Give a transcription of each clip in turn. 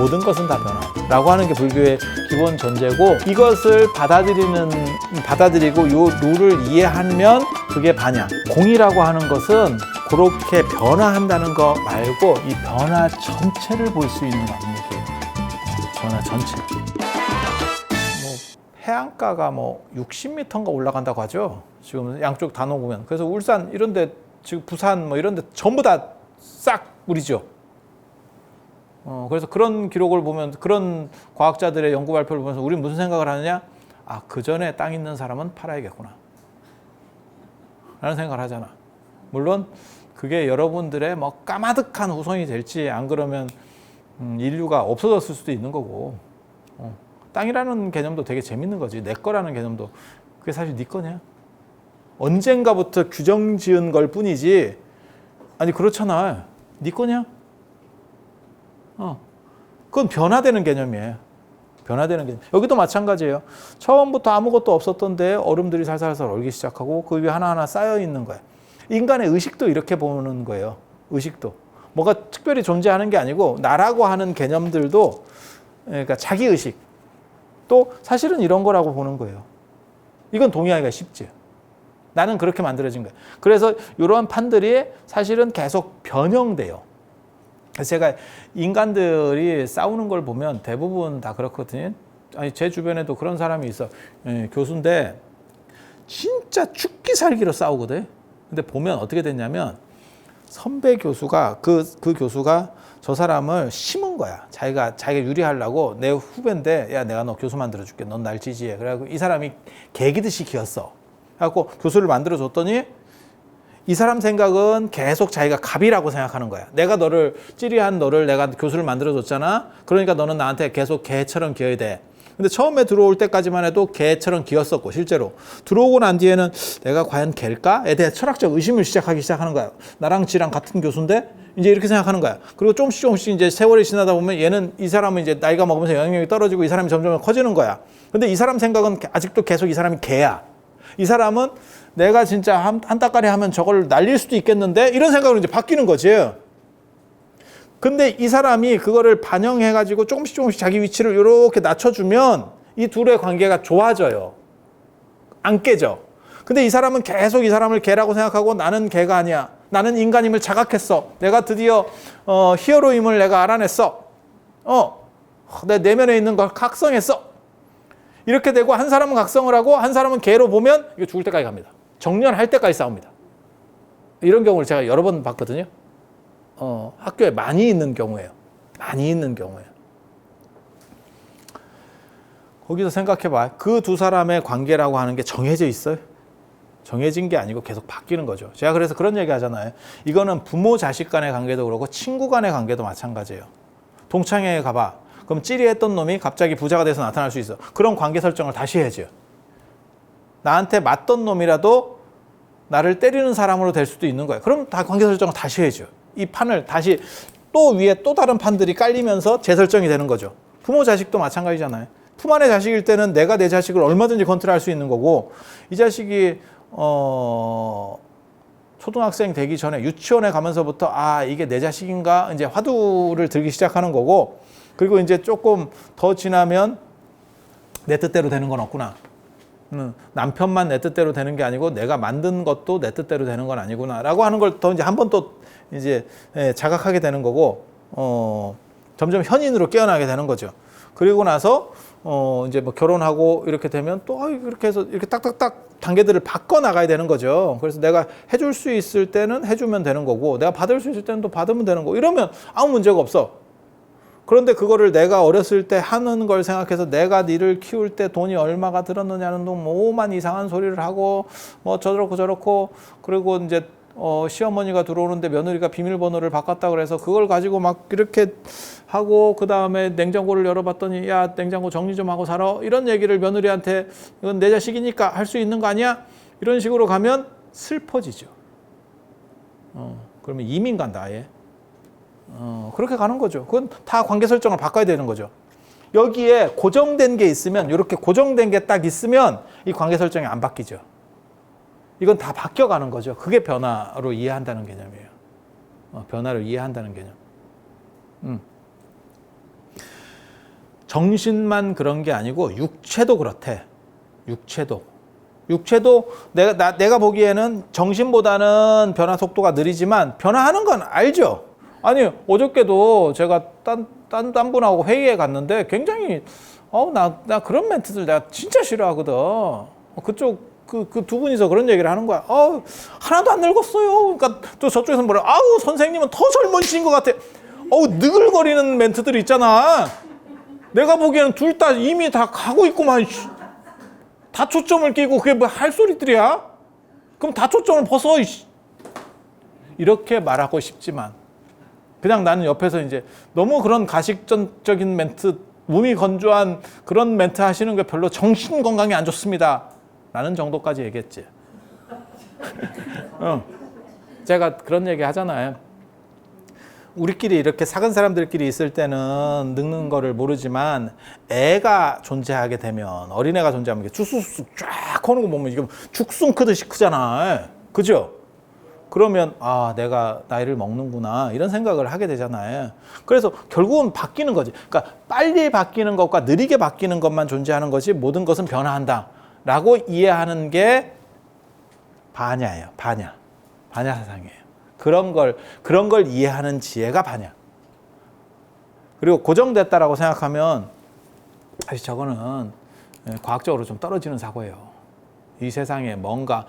모든 것은 다 변화라고 하는 게 불교의 기본 전제고 이것을 받아들이는 받아들이고 요 룰을 이해하면 그게 반야. 공이라고 하는 것은 그렇게 변화한다는 거 말고 이 변화 전체를 볼 수 있는 압력이에요. 변화 전체. 뭐 해안가가 뭐 60m인가 올라간다고 하죠. 지금 양쪽 다 녹으면. 그래서 울산 이런데 지금 부산 뭐 이런데 전부 다 싹 물이죠. 어, 그래서 그런 기록을 보면 그런 과학자들의 연구 발표를 보면서 우리 무슨 생각을 하느냐? 아, 그 전에 땅 있는 사람은 팔아야겠구나. 라는 생각을 하잖아. 물론 그게 여러분들의 뭐 까마득한 후손이 될지 안 그러면 음, 인류가 없어졌을 수도 있는 거고. 어, 땅이라는 개념도 되게 재밌는 거지. 내 거라는 개념도 그게 사실 네 거냐? 언젠가부터 규정 지은 걸 뿐이지. 아니 그렇잖아. 네 거냐? 어. 그건 변화되는 개념이에요. 변화되는 개념. 여기도 마찬가지예요. 처음부터 아무것도 없었던데 얼음들이 살살살 얼기 시작하고 그 위에 하나하나 쌓여 있는 거예요. 인간의 의식도 이렇게 보는 거예요. 의식도. 뭐가 특별히 존재하는 게 아니고 나라고 하는 개념들도 그러니까 자기 의식 또 사실은 이런 거라고 보는 거예요. 이건 동의하기가 쉽지. 나는 그렇게 만들어진 거예요. 그래서 이러한 판들이 사실은 계속 변형돼요. 제가 인간들이 싸우는 걸 보면 대부분 다 그렇거든요. 아니 제 주변에도 그런 사람이 있어. 예, 교수인데 진짜 죽기 살기로 싸우거든. 근데 보면 어떻게 됐냐면 선배 교수가 그, 그 교수가 저 사람을 심은 거야. 자기가 자기가 유리하려고 내 후배인데 야 내가 너 교수 만들어 줄게. 넌 날 지지해. 그래갖고 이 사람이 개기듯이 기었어. 그래갖고 교수를 만들어 줬더니 이 사람 생각은 계속 자기가 갑이라고 생각하는 거야. 내가 너를 찌리한 너를 내가 교수를 만들어 줬잖아. 그러니까 너는 나한테 계속 개처럼 기어야 돼. 근데 처음에 들어올 때까지만 해도 개처럼 기었었고 실제로 들어오고 난 뒤에는 내가 과연 개일까에 대해 철학적 의심을 시작하기 시작하는 거야. 나랑 지랑 같은 교수인데 이제 이렇게 생각하는 거야. 그리고 조금씩 조금씩 이제 세월이 지나다 보면 얘는 이 사람은 이제 나이가 먹으면서 영향력이 떨어지고 이 사람이 점점 커지는 거야. 근데 이 사람 생각은 아직도 계속 이 사람이 개야. 이 사람은 내가 진짜 한, 한 따까리 하면 저걸 날릴 수도 있겠는데 이런 생각으로 이제 바뀌는 거지. 근데 이 사람이 그거를 반영해 가지고 조금씩 조금씩 자기 위치를 이렇게 낮춰주면 이 둘의 관계가 좋아져요. 안 깨져. 근데 이 사람은 계속 이 사람을 개라고 생각하고 나는 개가 아니야. 나는 인간임을 자각했어. 내가 드디어 어, 히어로임을 내가 알아냈어. 어, 내 내면에 있는 걸 각성했어. 이렇게 되고 한 사람은 각성을 하고 한 사람은 개로 보면 이거 죽을 때까지 갑니다. 정년할 때까지 싸웁니다. 이런 경우를 제가 여러 번 봤거든요. 어, 학교에 많이 있는 경우예요. 많이 있는 경우예요. 거기서 생각해봐. 그 두 사람의 관계라고 하는 게 정해져 있어요? 정해진 게 아니고 계속 바뀌는 거죠. 제가 그래서 그런 얘기 하잖아요. 이거는 부모 자식 간의 관계도 그렇고 친구 간의 관계도 마찬가지예요. 동창회에 가봐. 그럼 찌리했던 놈이 갑자기 부자가 돼서 나타날 수 있어. 그런 관계 설정을 다시 해야죠. 나한테 맞던 놈이라도 나를 때리는 사람으로 될 수도 있는 거예요. 그럼 다 관계 설정을 다시 해야죠. 이 판을 다시 또 위에 또 다른 판들이 깔리면서 재설정이 되는 거죠. 부모 자식도 마찬가지잖아요. 품 안의 자식일 때는 내가 내 자식을 얼마든지 컨트롤할 수 있는 거고 이 자식이 어 초등학생 되기 전에 유치원에 가면서부터 아 이게 내 자식인가 이제 화두를 들기 시작하는 거고 그리고 이제 조금 더 지나면 내 뜻대로 되는 건 없구나. 음, 남편만 내 뜻대로 되는 게 아니고 내가 만든 것도 내 뜻대로 되는 건 아니구나라고 하는 걸 더 이제 한 번 또 이제 예, 자각하게 되는 거고 어, 점점 현인으로 깨어나게 되는 거죠. 그리고 나서 어, 이제 뭐 결혼하고 이렇게 되면 또 아이, 이렇게 해서 이렇게 딱딱딱 단계들을 바꿔 나가야 되는 거죠. 그래서 내가 해줄 수 있을 때는 해주면 되는 거고 내가 받을 수 있을 때는 또 받으면 되는 거고 이러면 아무 문제가 없어. 그런데 그거를 내가 어렸을 때 하는 걸 생각해서 내가 니를 키울 때 돈이 얼마가 들었느냐는 동 뭐만 이상한 소리를 하고 뭐 저렇고 저렇고 그리고 이제 어 시어머니가 들어오는데 며느리가 비밀번호를 바꿨다 그래서 그걸 가지고 막 이렇게 하고 그 다음에 냉장고를 열어봤더니 야 냉장고 정리 좀 하고 살아 이런 얘기를 며느리한테 이건 내 자식이니까 할 수 있는 거 아니야 이런 식으로 가면 슬퍼지죠. 어 그러면 이민 간다 아예. 어, 그렇게 가는 거죠. 그건 다 관계 설정을 바꿔야 되는 거죠. 여기에 고정된 게 있으면 이렇게 고정된 게 딱 있으면 이 관계 설정이 안 바뀌죠. 이건 다 바뀌어 가는 거죠. 그게 변화로 이해한다는 개념이에요. 어, 변화를 이해한다는 개념. 음. 정신만 그런 게 아니고 육체도 그렇대. 육체도. 육체도 내가 나, 내가 보기에는 정신보다는 변화 속도가 느리지만 변화하는 건 알죠. 아니 어저께도 제가 딴, 딴, 딴 분하고 회의에 갔는데 굉장히 어나 나 그런 멘트들 내가 진짜 싫어하거든. 어, 그쪽 그 그 두 분이서 그런 얘기를 하는 거야. 어 하나도 안 늙었어요. 그러니까 또 저쪽에서 뭐래? 아우 선생님은 더 젊으신 것 같아. 어우 느글거리는 멘트들 있잖아. 내가 보기에는 둘 다 이미 다 가고 있구만. 씨. 다 초점을 끼고 그게 뭐 할 소리들이야? 그럼 다 초점을 벗어. 이렇게 말하고 싶지만 그냥 나는 옆에서 이제 너무 그런 가식적인 멘트, 몸이 건조한 그런 멘트 하시는 게 별로 정신 건강에 안 좋습니다. 라는 정도까지 얘기했지. 어. 제가 그런 얘기 하잖아요. 우리끼리 이렇게 작은 사람들끼리 있을 때는 늙는 거를 모르지만 애가 존재하게 되면 어린애가 존재하면 쭉쑥쑥 쫙 커는 거 보면 이게 죽순 크듯이 크잖아. 그죠? 그러면 아 내가 나이를 먹는구나 이런 생각을 하게 되잖아요. 그래서 결국은 바뀌는 거지. 그러니까 빨리 바뀌는 것과 느리게 바뀌는 것만 존재하는 거지 모든 것은 변화한다라고 이해하는 게 반야예요. 반야, 반야 사상이에요. 그런 걸 그런 걸 이해하는 지혜가 반야. 그리고 고정됐다라고 생각하면 사실 저거는 예, 과학적으로 좀 떨어지는 사고예요. 이 세상에 뭔가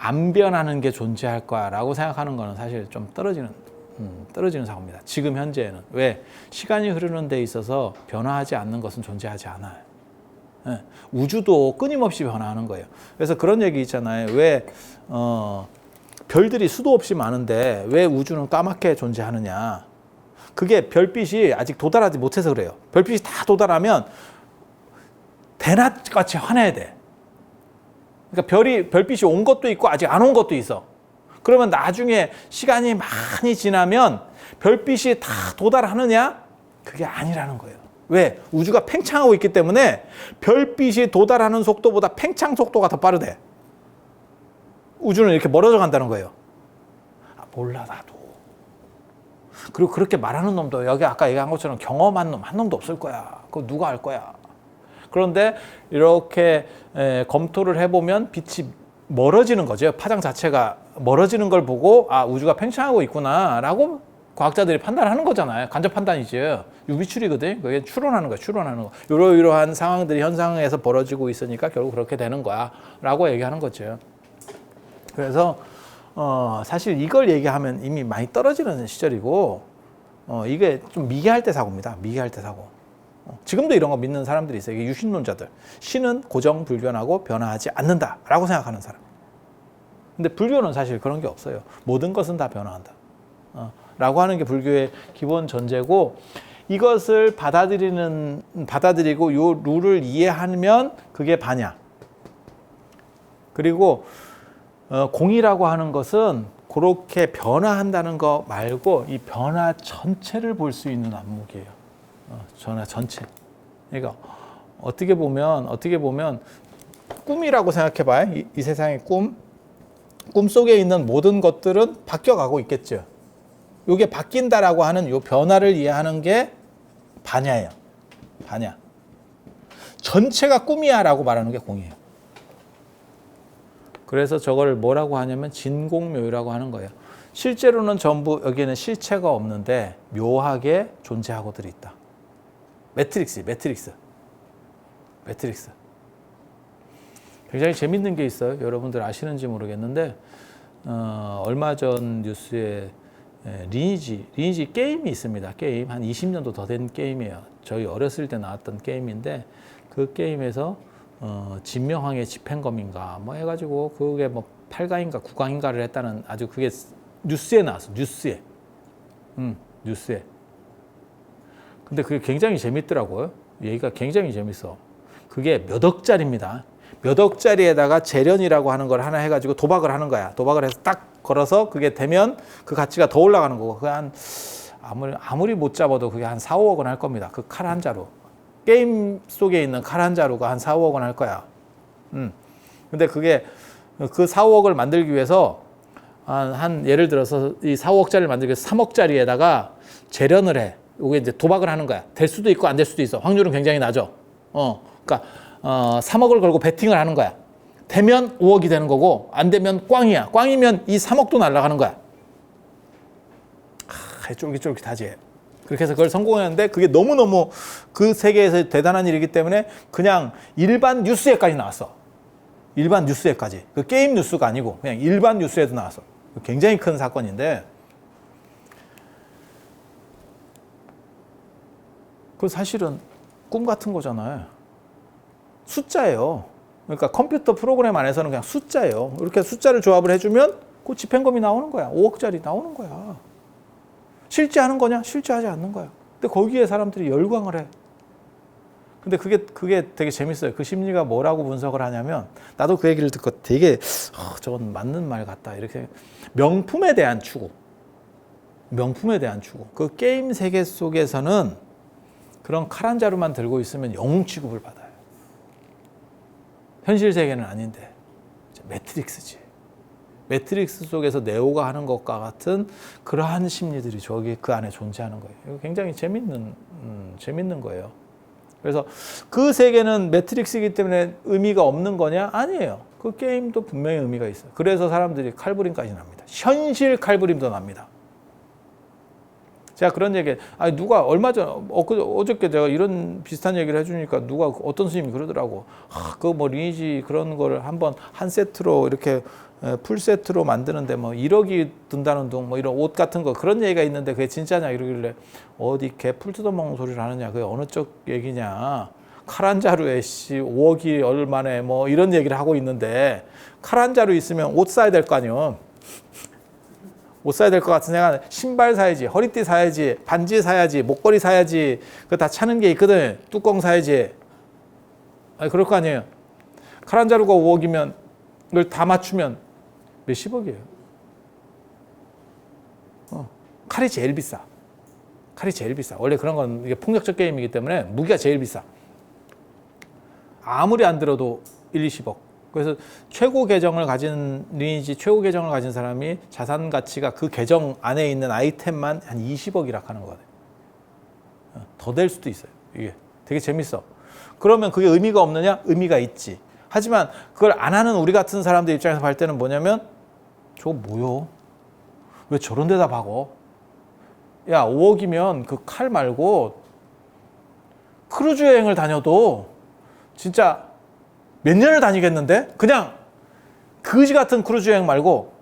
안 변하는 게 존재할 거야라고 생각하는 거는 사실 좀 떨어지는 음, 떨어지는 사고입니다. 지금 현재는 왜 시간이 흐르는 데 있어서 변화하지 않는 것은 존재하지 않아요. 예, 우주도 끊임없이 변화하는 거예요. 그래서 그런 얘기 있잖아요. 왜 어, 별들이 수도 없이 많은데 왜 우주는 까맣게 존재하느냐? 그게 별빛이 아직 도달하지 못해서 그래요. 별빛이 다 도달하면 대낮같이 환해야 돼. 그러니까 별이 별빛이 온 것도 있고 아직 안 온 것도 있어. 그러면 나중에 시간이 많이 지나면 별빛이 다 도달하느냐? 그게 아니라는 거예요. 왜? 우주가 팽창하고 있기 때문에 별빛이 도달하는 속도보다 팽창 속도가 더 빠르대. 우주는 이렇게 멀어져 간다는 거예요. 아, 몰라 나도. 그리고 그렇게 말하는 놈도 여기 아까 얘기한 것처럼 경험한 놈 한 놈도 없을 거야. 그거 누가 알 거야. 그런데 이렇게 에, 검토를 해보면 빛이 멀어지는 거죠. 파장 자체가 멀어지는 걸 보고 아 우주가 팽창하고 있구나라고 과학자들이 판단하는 거잖아요. 간접 판단이죠. 유비출이거든. 그게 추론하는 거야. 추론하는 거. 이러이러한 상황들이 현상에서 벌어지고 있으니까 결국 그렇게 되는 거야라고 얘기하는 거죠. 그래서 어, 사실 이걸 얘기하면 이미 많이 떨어지는 시절이고 어, 이게 좀 미개할 때 사고입니다. 미개할 때 사고. 어, 지금도 이런 거 믿는 사람들이 있어요. 이게 유신론자들. 신은 고정 불변하고 변화하지 않는다라고 생각하는 사람. 근데 불교는 사실 그런 게 없어요. 모든 것은 다 변화한다. 어, 라고 하는 게 불교의 기본 전제고 이것을 받아들이는 받아들이고 요 룰을 이해하면 그게 반야. 그리고 어, 공이라고 하는 것은 그렇게 변화한다는 거 말고 이 변화 전체를 볼 수 있는 안목이에요. 어, 변화 전체. 그러니까 어떻게 보면 어떻게 보면 꿈이라고 생각해봐요. 이, 이 세상의 꿈. 꿈 속에 있는 모든 것들은 바뀌어가고 있겠죠. 이게 바뀐다라고 하는 이 변화를 이해하는 게 반야예요. 반야. 전체가 꿈이야라고 말하는 게 공이에요. 그래서 저걸 뭐라고 하냐면 진공묘라고 하는 거예요. 실제로는 전부 여기에는 실체가 없는데 묘하게 존재하고들 있다. 매트릭스, 매트릭스, 매트릭스. 굉장히 재밌는 게 있어요. 여러분들 아시는지 모르겠는데 어, 얼마 전 뉴스에 에, 리니지, 리니지 게임이 있습니다. 게임 한 20년도 더 된 게임이에요. 저희 어렸을 때 나왔던 게임인데 그 게임에서 어, 진명황의 집행검인가 뭐 해가지고 그게 뭐 8강인가 9강인가를 했다는 아주 그게 뉴스에 나왔어 뉴스에 음 뉴스에 근데 그게 굉장히 재밌더라고요 얘기가 굉장히 재밌어 그게 몇 억짜리입니다 몇 억짜리에다가 재련이라고 하는 걸 하나 해가지고 도박을 하는 거야 도박을 해서 딱 걸어서 그게 되면 그 가치가 더 올라가는 거고 그게 한 아무리 아무리 못 잡아도 그게 한 4, 5억 원할 겁니다 그 칼 한 자루 게임 속에 있는 칼 한 자루가 한 4, 5억 원할 거야. 음. 근데 그게 그 4, 5억을 만들기 위해서 한, 한 예를 들어서 이 4, 5억짜리를 만들기 위해서 3억짜리에다가 재련을 해. 요게 이제 도박을 하는 거야. 될 수도 있고 안 될 수도 있어. 확률은 굉장히 낮아. 어, 그러니까 어, 3억을 걸고 베팅을 하는 거야. 되면 5억이 되는 거고 안 되면 꽝이야. 꽝이면 이 3억도 날아가는 거야. 아, 쫄깃쫄깃하지. 그렇게 해서 그걸 성공했는데 그게 너무너무 그 세계에서 대단한 일이기 때문에 그냥 일반 뉴스에까지 나왔어. 일반 뉴스에까지. 그 게임 뉴스가 아니고 그냥 일반 뉴스에도 나왔어. 굉장히 큰 사건인데 그 사실은 꿈 같은 거잖아요. 숫자예요. 그러니까 컴퓨터 프로그램 안에서는 그냥 숫자예요. 이렇게 숫자를 조합을 해주면 그 집행검이 나오는 거야. 5억짜리 나오는 거야. 실제 하는 거냐? 실제 하지 않는 거야. 근데 거기에 사람들이 열광을 해. 근데 그게 그게 되게 재밌어요. 그 심리가 뭐라고 분석을 하냐면 나도 그 얘기를 듣고 되게 어, 저건 맞는 말 같다. 이렇게 명품에 대한 추구. 명품에 대한 추구. 그 게임 세계 속에서는 그런 칼 한 자루만 들고 있으면 영웅 취급을 받아요. 현실 세계는 아닌데 매트릭스지. 매트릭스 속에서 네오가 하는 것과 같은 그러한 심리들이 저기 그 안에 존재하는 거예요. 굉장히 재밌는 음, 재밌는 거예요. 그래서 그 세계는 매트릭스이기 때문에 의미가 없는 거냐? 아니에요. 그 게임도 분명히 의미가 있어요. 그래서 사람들이 칼부림까지 납니다. 현실 칼부림도 납니다. 제가 그런 얘기, 아니 누가 얼마 전 엊그 어저께 제가 이런 비슷한 얘기를 해주니까 누가 어떤 스님이 그러더라고. 아, 그뭐 리니지 그런 거를 한번 한 세트로 이렇게 에, 풀 세트로 만드는데 뭐 1억이 든다는 둥, 뭐 이런 옷 같은 거 그런 얘기가 있는데 그게 진짜냐 이러길래 어디 개풀 뜯어먹는 소리를 하느냐 그게 어느 쪽 얘기냐. 칼 한 자루에 씨 5억이 얼마네 뭐 이런 얘기를 하고 있는데 칼 한 자루 있으면 옷 사야 될 거 아니요. 옷 사야 될 것 같은 생각은 신발 사야지, 허리띠 사야지, 반지 사야지, 목걸이 사야지, 그거 다 차는 게 있거든. 뚜껑 사야지. 아니, 그럴 거 아니에요. 칼 한 자루가 5억이면 이걸 다 맞추면 몇십억이에요. 어, 칼이 제일 비싸. 칼이 제일 비싸. 원래 그런 건 이게 폭력적 게임이기 때문에 무기가 제일 비싸. 아무리 안 들어도 1, 20억. 그래서 최고 계정을 가진 리니지 최고 계정을 가진 사람이 자산 가치가 그 계정 안에 있는 아이템만 한 20억이라 하는 거거든. 더될 수도 있어요. 이게 되게 재밌어. 그러면 그게 의미가 없느냐? 의미가 있지. 하지만 그걸 안 하는 우리 같은 사람들 입장에서 볼 때는 뭐냐면 저거 뭐요? 왜 저런 데다 박어? 야, 5억이면 그 칼 말고 크루즈 여행을 다녀도 진짜 몇 년을 다니겠는데? 그냥 그지 같은 크루즈 여행 말고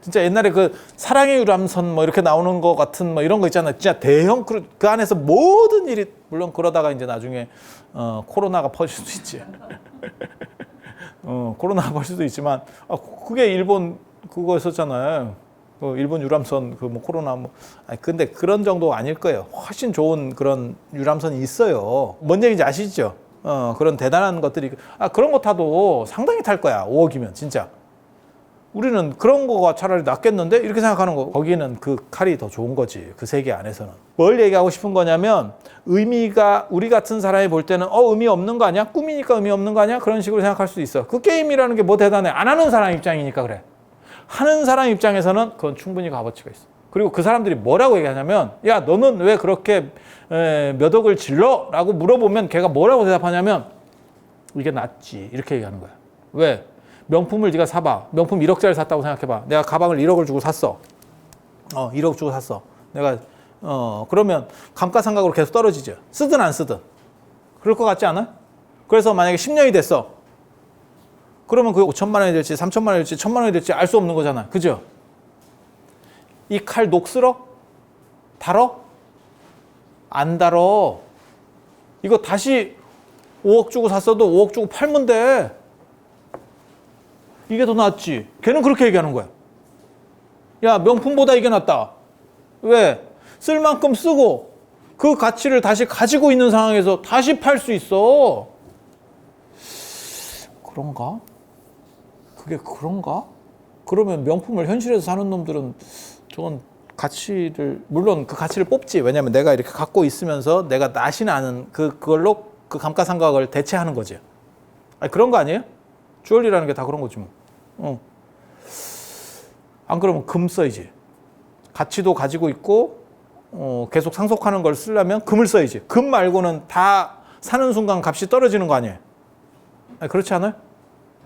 진짜 옛날에 그 사랑의 유람선 뭐 이렇게 나오는 거 같은 뭐 이런 거 있잖아요. 진짜 대형 크루 그 안에서 모든 일이 물론 그러다가 이제 나중에 어, 코로나가 퍼질 수도 있지. 어, 코로나가 퍼질 수도 있지만 아, 그게 일본 그거였었잖아요. 그 일본 유람선 그 뭐 코로나 뭐 아니 근데 그런 정도 아닐 거예요. 훨씬 좋은 그런 유람선이 있어요. 뭔 얘기인지 아시죠? 어, 그런 대단한 것들이 아 그런 거 타도 상당히 탈 거야. 5억이면 진짜. 우리는 그런 거가 차라리 낫겠는데? 이렇게 생각하는 거. 거기는 그 칼이 더 좋은 거지 그 세계 안에서는. 뭘 얘기하고 싶은 거냐면 의미가 우리 같은 사람이 볼 때는 어 의미 없는 거 아니야? 꿈이니까 의미 없는 거 아니야? 그런 식으로 생각할 수 있어. 그 게임이라는 게 뭐 대단해? 안 하는 사람 입장이니까 그래. 하는 사람 입장에서는 그건 충분히 값어치가 있어 그리고 그 사람들이 뭐라고 얘기하냐면 야 너는 왜 그렇게 에, 몇 억을 질러? 라고 물어보면 걔가 뭐라고 대답하냐면 이게 낫지 이렇게 얘기하는 거야 왜? 명품을 네가 사봐. 명품 1억짜리 샀다고 생각해봐. 내가 가방을 1억을 주고 샀어. 어, 1억 주고 샀어. 내가 어 그러면 감가상각으로 계속 떨어지죠. 쓰든 안 쓰든. 그럴 것 같지 않아? 그래서 만약에 10년이 됐어. 그러면 그게 5천만 원이 될지 3천만 원이 될지 1천만 원이 될지 알 수 없는 거잖아. 그죠? 이 칼 녹슬어? 달어? 안 달어. 이거 다시 5억 주고 샀어도 5억 주고 팔면 돼. 이게 더 낫지. 걔는 그렇게 얘기하는 거야. 야, 명품보다 이게 낫다. 왜? 쓸 만큼 쓰고 그 가치를 다시 가지고 있는 상황에서 다시 팔 수 있어. 그런가? 그게 그런가? 그러면 명품을 현실에서 사는 놈들은 저건 가치를 물론 그 가치를 뽑지. 왜냐면 내가 이렇게 갖고 있으면서 내가 낯이 나는 그 그걸로 그 감가상각을 대체하는 거지. 아니 그런 거 아니에요? 주얼리라는 게 다 그런 거지 뭐. 어. 안 그러면 금 써야지. 가치도 가지고 있고 어, 계속 상속하는 걸 쓰려면 금을 써야지. 금 말고는 다 사는 순간 값이 떨어지는 거 아니에요? 아니, 그렇지 않아요?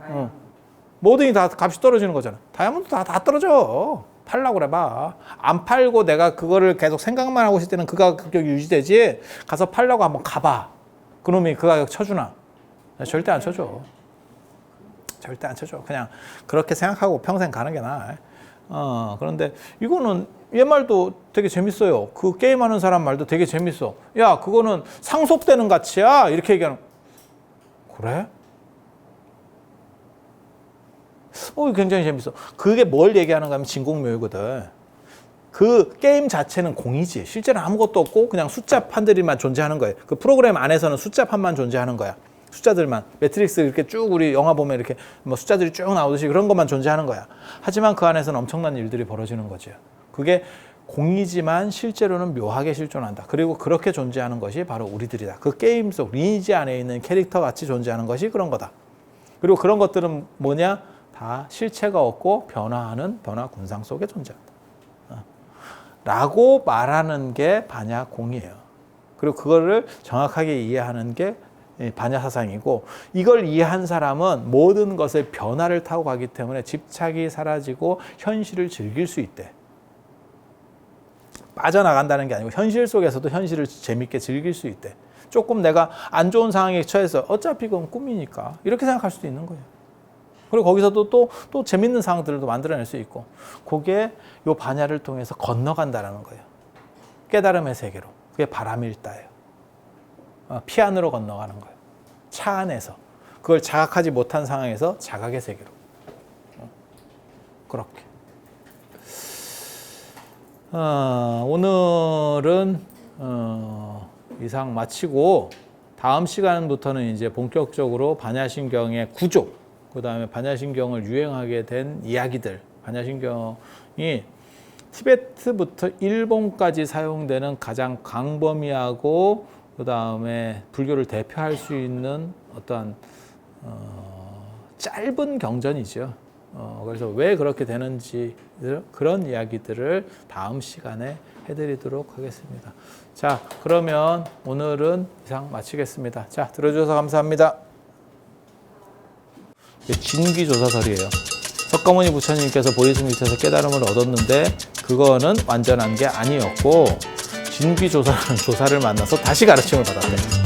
어. 뭐든지 다 값이 떨어지는 거잖아. 다이아몬드 다, 다 떨어져. 팔라고 그래봐. 안 팔고 내가 그거를 계속 생각만 하고 있을 때는 그 가격이 유지되지. 가서 팔라고 한번 가봐. 그놈이 그 가격 쳐주나? 절대 안 쳐줘. 절대 안 쳐줘. 그냥 그렇게 생각하고 평생 가는 게 나아. 어, 그런데 이거는 얘 말도 되게 재밌어요. 그 게임하는 사람 말도 되게 재밌어. 야, 그거는 상속되는 가치야. 이렇게 얘기하는. 그래? 어, 굉장히 재밌어. 그게 뭘 얘기하는가 하면 진공묘유거든. 그 게임 자체는 공이지. 실제로 아무것도 없고 그냥 숫자 판들이만 존재하는 거예요. 그 프로그램 안에서는 숫자 판만 존재하는 거야. 숫자들만. 매트릭스 이렇게 쭉 우리 영화 보면 이렇게 뭐 숫자들이 쭉 나오듯이 그런 것만 존재하는 거야. 하지만 그 안에서는 엄청난 일들이 벌어지는 거죠. 그게 공이지만 실제로는 묘하게 실존한다. 그리고 그렇게 존재하는 것이 바로 우리들이다. 그 게임 속 리니지 안에 있는 캐릭터 같이 존재하는 것이 그런 거다. 그리고 그런 것들은 뭐냐? 다 실체가 없고 변화하는 변화 군상 속에 존재한다. 어. 라고 말하는 게 반야 공이에요. 그리고 그거를 정확하게 이해하는 게 반야 사상이고 이걸 이해한 사람은 모든 것의 변화를 타고 가기 때문에 집착이 사라지고 현실을 즐길 수 있대. 빠져나간다는 게 아니고 현실 속에서도 현실을 재밌게 즐길 수 있대. 조금 내가 안 좋은 상황에 처해서 어차피 그건 꿈이니까 이렇게 생각할 수도 있는 거예요. 그리고 거기서도 또, 또 재밌는 상황들도 만들어낼 수 있고 그게 요 반야를 통해서 건너간다라는 거예요. 깨달음의 세계로. 그게 바람일다예요. 어, 피 안으로 건너가는 거예요. 차 안에서. 그걸 자각하지 못한 상황에서 자각의 세계로. 어, 그렇게. 어, 오늘은 어, 이상 마치고 다음 시간부터는 이제 본격적으로 반야신경의 구조, 그 다음에 반야신경을 유행하게 된 이야기들, 반야신경이 티베트부터 일본까지 사용되는 가장 광범위하고 그 다음에 불교를 대표할 수 있는 어떠한 어, 짧은 경전이죠. 어, 그래서 왜 그렇게 되는지 그런 이야기들을 다음 시간에 해드리도록 하겠습니다. 자, 그러면 오늘은 이상 마치겠습니다. 자, 들어주셔서 감사합니다. 진귀조사설이에요. 석가모니 부처님께서 보리수 밑에서 깨달음을 얻었는데 그거는 완전한 게 아니었고 진귀조사라는 조사를 만나서 다시 가르침을 받았대요.